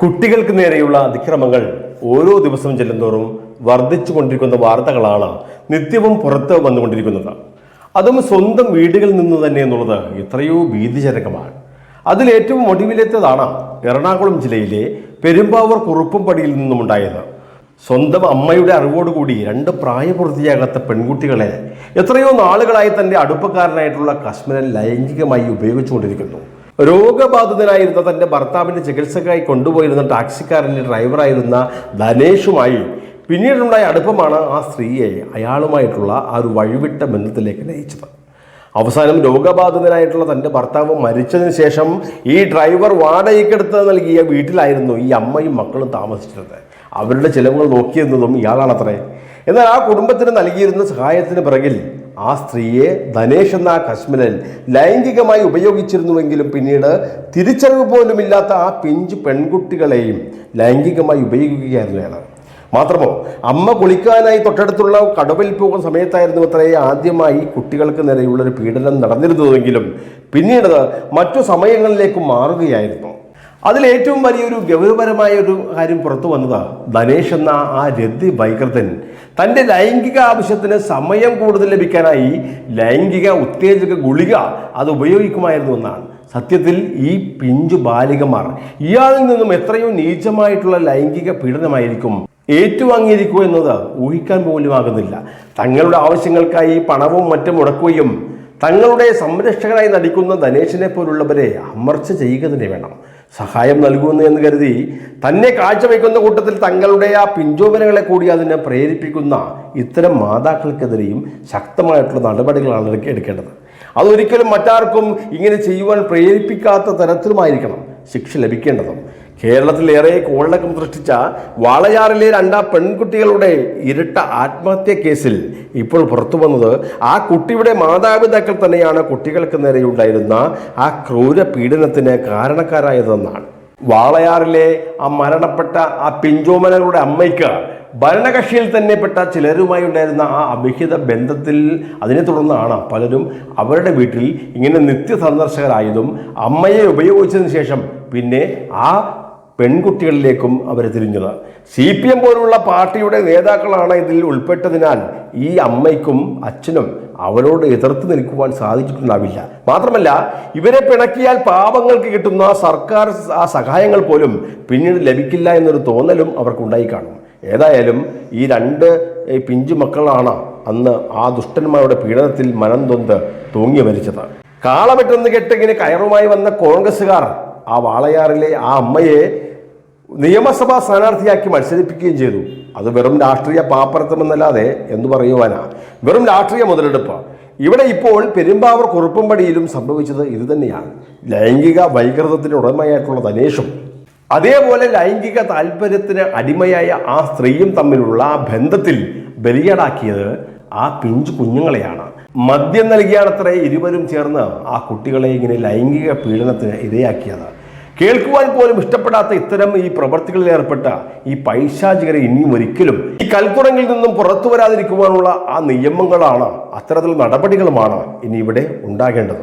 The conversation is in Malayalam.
കുട്ടികൾക്ക് നേരെയുള്ള അതിക്രമങ്ങൾ ഓരോ ദിവസവും ചെല്ലുന്തോറും വർദ്ധിച്ചു കൊണ്ടിരിക്കുന്ന വാർത്തകളാണ് നിത്യവും പുറത്ത് വന്നുകൊണ്ടിരിക്കുന്നത്. അതും സ്വന്തം വീടുകളിൽ നിന്ന് തന്നെ എന്നുള്ളത് എത്രയോ ഭീതിജനകമാണ്. അതിലേറ്റവും ഒടുവിലെത്തതാണ് എറണാകുളം ജില്ലയിലെ പെരുമ്പാവൂർ കുറുപ്പുംപടിയിൽ നിന്നുമുണ്ടായത്. സ്വന്തം അമ്മയുടെ അറിവോടുകൂടി രണ്ട് പ്രായപൂർത്തിയാകാത്ത പെൺകുട്ടികളെ എത്രയോ നാളുകളായി തന്റെ അടുപ്പക്കാരനായിട്ടുള്ള കശ്മീരൻ ലൈംഗികമായി ഉപയോഗിച്ചുകൊണ്ടിരിക്കുന്നു. രോഗബാധിതനായിരുന്ന തന്റെ ഭർത്താവിന്റെ ചികിത്സക്കായി കൊണ്ടുപോയിരുന്ന ടാക്സിക്കാരന്റെ ഡ്രൈവറായിരുന്ന ധനേഷുമായി പിന്നീടുണ്ടായ അടുപ്പമാണ് ആ സ്ത്രീയെ അയാളുമായിട്ടുള്ള ആ ഒരു വഴിവിട്ട ബന്ധത്തിലേക്ക് നയിച്ചത്. അവസാനം രോഗബാധിതനായിട്ടുള്ള തന്റെ ഭർത്താവ് മരിച്ചതിന് ശേഷം ഈ ഡ്രൈവർ വാടകയ്ക്കെടുത്ത് നൽകിയ വീട്ടിലായിരുന്നു ഈ അമ്മയും മക്കളും താമസിച്ചിരുന്നത്. അവരുടെ ചിലവുകൾ നോക്കിയിരുന്നതും ഇയാളാണത്രേ. എന്നാൽ ആ കുടുംബത്തിന് നൽകിയിരുന്ന സഹായത്തിന് പിറകിൽ ആ സ്ത്രീയെ ധനേഷ് എന്ന കശ്മലൻ ലൈംഗികമായി ഉപയോഗിച്ചിരുന്നുവെങ്കിലും പിന്നീട് തിരിച്ചറിവ് പോലുമില്ലാത്ത ആ പിഞ്ച് പെൺകുട്ടികളെയും ലൈംഗികമായി ഉപയോഗിക്കുകയായിരുന്നു അയാൾ മാത്രമോ അമ്മ കുളിക്കാനായി തൊട്ടടുത്തുള്ള കടവിൽ പോകുന്ന സമയത്തായിരുന്നു അത്രേ ആദ്യമായി കുട്ടികൾക്ക് നേരെയുള്ള ഒരു പീഡനം നടന്നിരുന്നതെങ്കിലും പിന്നീട് മറ്റു സമയങ്ങളിലേക്ക് മാറുകയായിരുന്നു. അതിലേറ്റവും വലിയൊരു ഗൗരവപരമായ ഒരു കാര്യം പുറത്തു വന്നതാണ് ധനേഷ് എന്ന ആ രതി വൈകൃതൻ തന്റെ ലൈംഗിക ആവശ്യത്തിന് സമയം കൂടുതൽ ലഭിക്കാനായി ലൈംഗിക ഉത്തേജക ഗുളിക അത് ഉപയോഗിക്കുമായിരുന്നു എന്നാണ്. സത്യത്തിൽ ഈ പിഞ്ചു ബാലികമാർ ഇയാളിൽ നിന്നും എത്രയോ നീചമായിട്ടുള്ള ലൈംഗിക പീഡനമായിരിക്കും ഏറ്റുവാങ്ങിയിരിക്കുക എന്നത് ഊഹിക്കാൻ പോലും ആകുന്നില്ല. തങ്ങളുടെ ആവശ്യങ്ങൾക്കായി പണവും മറ്റും മുടക്കുകയും തങ്ങളുടെ സംരക്ഷകനായി നടിക്കുന്ന ധനേഷിനെ പോലുള്ളവരെ അമർച്ച ചെയ്യുക തന്നെ വേണം. സഹായം നൽകുന്നു എന്ന് കരുതി തന്നെ കാഴ്ചവെക്കുന്ന കൂട്ടത്തിൽ തങ്ങളുടെ ആ പിഞ്ചോപനകളെ കൂടി അതിനെ പ്രേരിപ്പിക്കുന്ന ഇത്തരം മാതാക്കൾക്കെതിരെയും ശക്തമായിട്ടുള്ള നടപടികളാണ് എടുക്ക- എടുക്കേണ്ടത്. അതൊരിക്കലും മറ്റാർക്കും ഇങ്ങനെ ചെയ്യുവാൻ പ്രേരിപ്പിക്കാത്ത തരത്തിലുമായിരിക്കണം ശിക്ഷ ലഭിക്കേണ്ടതും. കേരളത്തിലേറെ കോളിളക്കം സൃഷ്ടിച്ച വാളയാറിലെ രണ്ടാം പെൺകുട്ടികളുടെ ഇരട്ട ആത്മഹത്യ കേസിൽ ഇപ്പോൾ പുറത്തു വന്നത് ആ കുട്ടിയുടെ മാതാപിതാക്കൾ തന്നെയാണ് കുട്ടികൾക്ക് നേരെയുണ്ടായിരുന്ന ആ ക്രൂര പീഡനത്തിന് കാരണക്കാരായതെന്നാണ്. വാളയാറിലെ ആ മരണപ്പെട്ട ആ പിഞ്ചോമനകളുടെ അമ്മയ്ക്ക് ഭരണകക്ഷിയിൽ തന്നെ പെട്ട ചിലരുമായി ഉണ്ടായിരുന്ന ആ അഭിഹിത ബന്ധത്തിൽ അതിനെ തുടർന്നാണ് പലരും അവരുടെ വീട്ടിൽ ഇങ്ങനെ നിത്യ സന്ദർശകരായതും അമ്മയെ ഉപയോഗിച്ചതിന് ശേഷം പിന്നെ ആ പെൺകുട്ടികളിലേക്കും അവർ തിരിഞ്ഞത്. സി പി എം പോലുള്ള പാർട്ടിയുടെ നേതാക്കളാണ് ഇതിൽ ഉൾപ്പെട്ടതിനാൽ ഈ അമ്മയ്ക്കും അച്ഛനും അവരോട് എതിർത്ത് നിൽക്കുവാൻ സാധിച്ചിട്ടുണ്ടാവില്ല. മാത്രമല്ല ഇവരെ പിണക്കിയാൽ പാവങ്ങൾക്ക് കിട്ടുന്ന സർക്കാർ ആ സഹായങ്ങൾ പോലും പിന്നീട് ലഭിക്കില്ല എന്നൊരു തോന്നലും അവർക്കുണ്ടായി കാണും. ഏതായാലും ഈ രണ്ട് പിഞ്ചു മക്കളാണ് അന്ന് ആ ദുഷ്ടന്മാരുടെ പീഡനത്തിൽ മനം തൊന്ത് തൂങ്ങി മരിച്ചത്. കാളമെട്ടെന്ന് കെട്ടിങ്ങനെ കയറുമായി വന്ന കോൺഗ്രസ്സുകാർ ആ വാളയാറിലെ ആ അമ്മയെ നിയമസഭാ സ്ഥാനാർത്ഥിയാക്കി മത്സരിപ്പിക്കുകയും ചെയ്തു. അത് വെറും രാഷ്ട്രീയ പാപ്പരത്തമെന്നല്ലാതെ എന്ന് പറയുവാനാ? വെറും രാഷ്ട്രീയ മുതലെടുപ്പ്. ഇവിടെ ഇപ്പോൾ പെരുമ്പാവൂർ കുറുപ്പമ്പടിയിലും സംഭവിച്ചത് ഇത് തന്നെയാണ്. ലൈംഗിക വൈകൃതത്തിന് ഉടമയായിട്ടുള്ള ധനേഷും അതേപോലെ ലൈംഗിക താല്പര്യത്തിന് അടിമയായ ആ സ്ത്രീയും തമ്മിലുള്ള ആ ബന്ധത്തിൽ ബലിയടാക്കിയത് ആ പിഞ്ചു കുഞ്ഞുങ്ങളെയാണ്. മദ്യം നൽകിയാണത്രേ ഇരുവരും ചേർന്ന് ആ കുട്ടികളെ ഇങ്ങനെ ലൈംഗിക പീഡനത്തിന് ഇരയാക്കിയത്. കേൾക്കുവാൻ പോലും ഇഷ്ടപ്പെടാത്ത ഇത്തരം ഈ പ്രവർത്തികളിൽ ഏർപ്പെട്ട ഈ പൈശാചികരെ ഇനിയും ഒരിക്കലും ഈ കൽക്കുറങ്ങിൽ നിന്നും പുറത്തു വരാതിരിക്കുവാനുള്ള ആ നിയമങ്ങളാണ് അത്തരത്തിലുള്ള നടപടികളുമാണ് ഇനി ഇവിടെ ഉണ്ടാകേണ്ടത്.